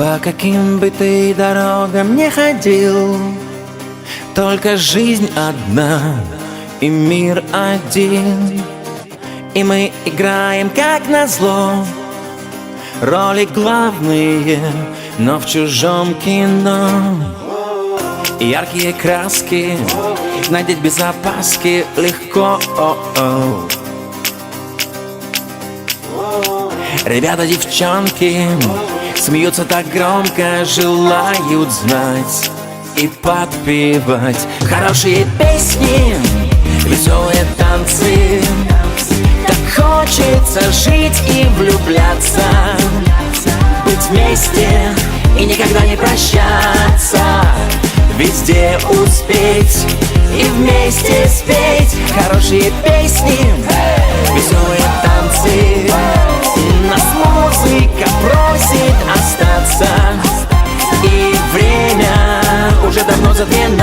По каким бы ты дорогам не ходил Только жизнь одна и мир один. И мы играем как назло Роли главные, но в чужом кино. Яркие краски, надеть без опаски легко. Ребята, девчонки, Смеются так громко, желают знать и подпевать. Хорошие песни, веселые танцы. Так хочется жить и влюбляться Быть вместе и никогда не прощаться. Везде успеть и вместе спеть Хорошие песни, веселые танцы. Нас музыка просит. Dios nos atiende.